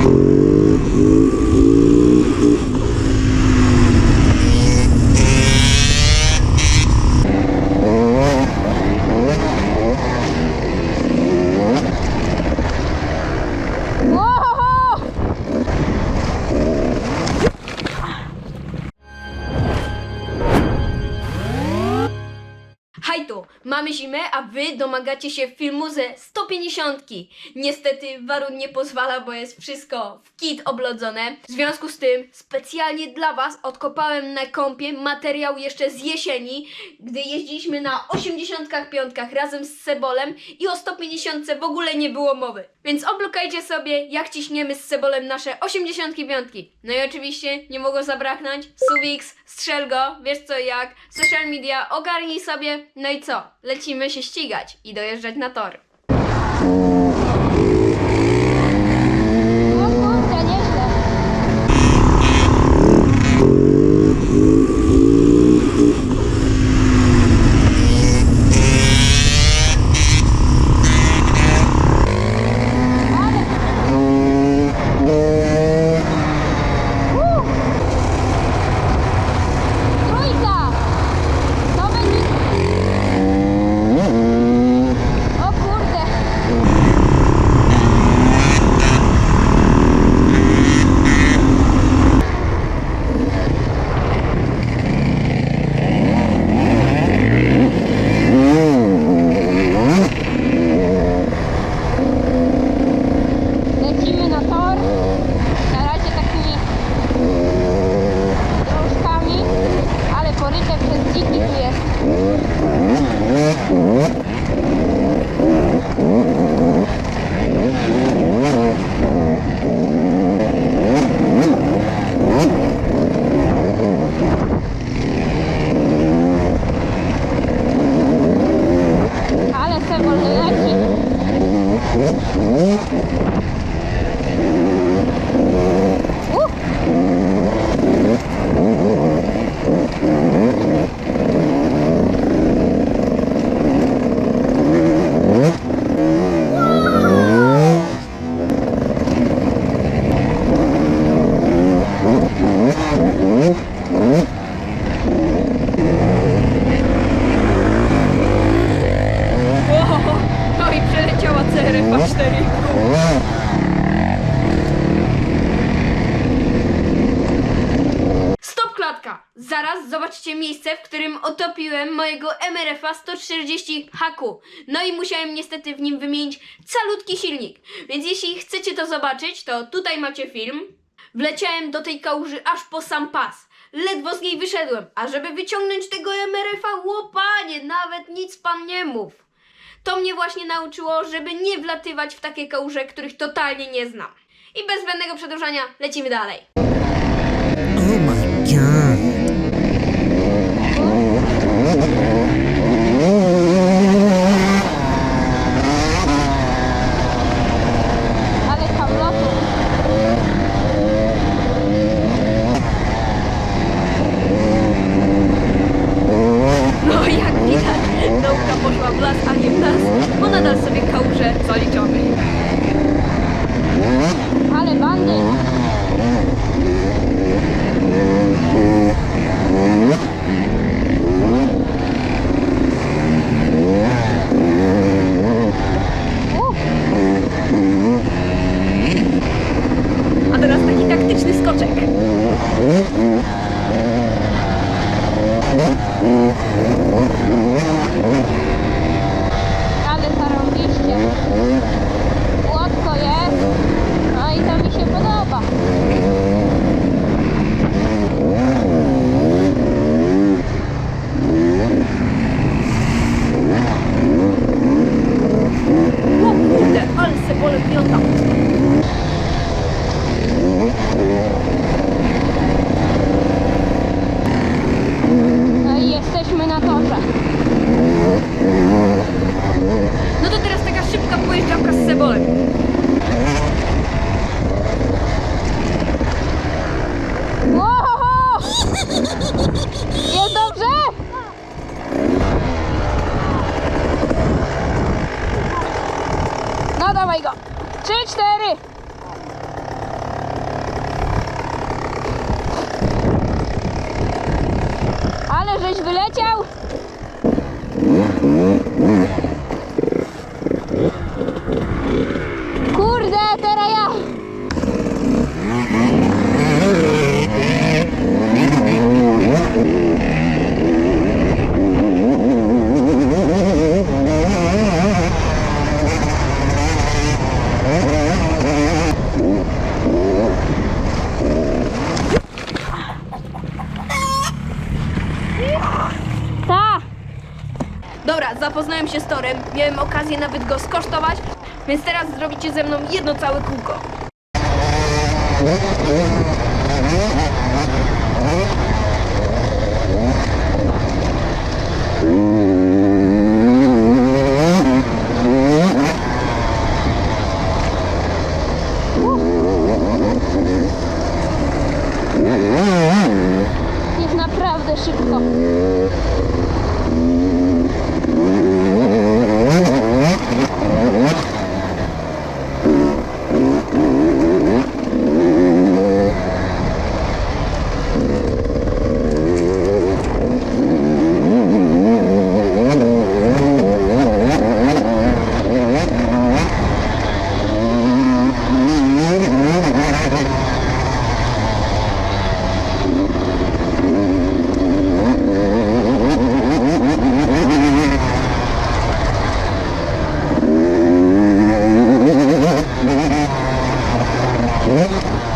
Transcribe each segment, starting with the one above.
you mamy zimę, a wy domagacie się filmu ze 150. Niestety warun nie pozwala, bo jest wszystko w kit oblodzone. W związku z tym specjalnie dla was odkopałem na kąpie materiał jeszcze z jesieni, gdy jeździliśmy na 85 razem z Cebolem i o 150 w ogóle nie było mowy. Więc oblukajcie sobie, jak ciśniemy z Cebolem nasze 85. No i oczywiście nie mogło zabraknąć Suwix, strzel go, wiesz co jak, social media, ogarnij sobie, no i co? Lecimy się ścigać i dojeżdżać na tor. 음, 음. 4, Stop klatka! Zaraz zobaczcie miejsce, w którym otopiłem mojego MRF-a 140 haku. No i musiałem niestety w nim wymienić calutki silnik. Więc jeśli chcecie to zobaczyć, to tutaj macie film. Wleciałem do tej kałuży aż po sam pas. Ledwo z niej wyszedłem, a żeby wyciągnąć tego MRF-a, łopanie, nawet nic pan nie mów. To mnie właśnie nauczyło, żeby nie wlatywać w takie kałuże, których totalnie nie znam. I bez zbędnego przedłużania lecimy dalej. Oh my god. Ale tam lotu. No jak widać, nauka poszła w las, a nie w las, bo nadal sobie kałuże zaliczony. Ale bandy. Uh, A teraz taki taktyczny skoczek. Ale Dawaj go. Trzy, cztery. Ale żeś wyleciał. Miałem okazję nawet go skosztować, więc teraz zrobicie ze mną jedno całe kółko. Yeah.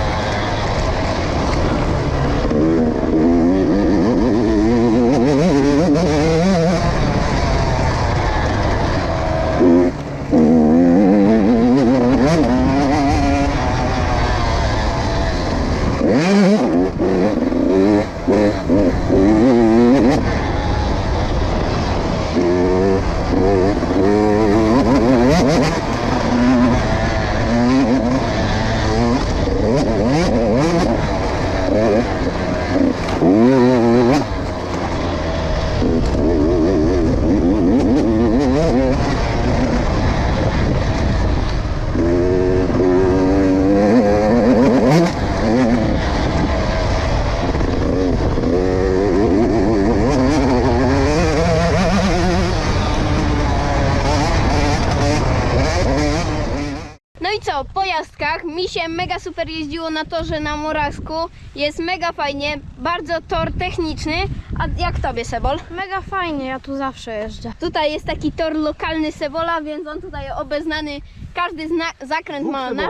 Mi się mega super jeździło na torze na Morawsku. Jest mega fajnie, bardzo tor techniczny. A jak tobie, Sebol? Mega fajnie, ja tu zawsze jeżdżę. Tutaj jest taki tor lokalny Sebola, więc on tutaj obeznany. Każdy zna- zakręt ma na...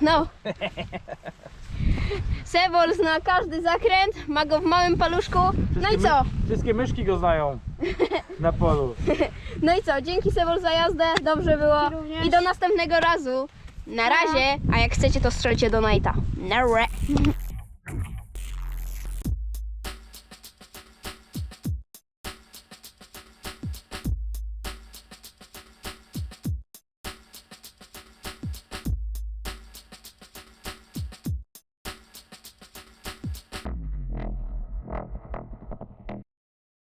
No. Sebol zna każdy zakręt, ma go w małym paluszku. No i co? Wszystkie myszki go znają na polu. No i co? Dzięki Sebol za jazdę, dobrze było. I do następnego razu. Na razie, a jak chcecie to strzelcie do Nighta. Na re.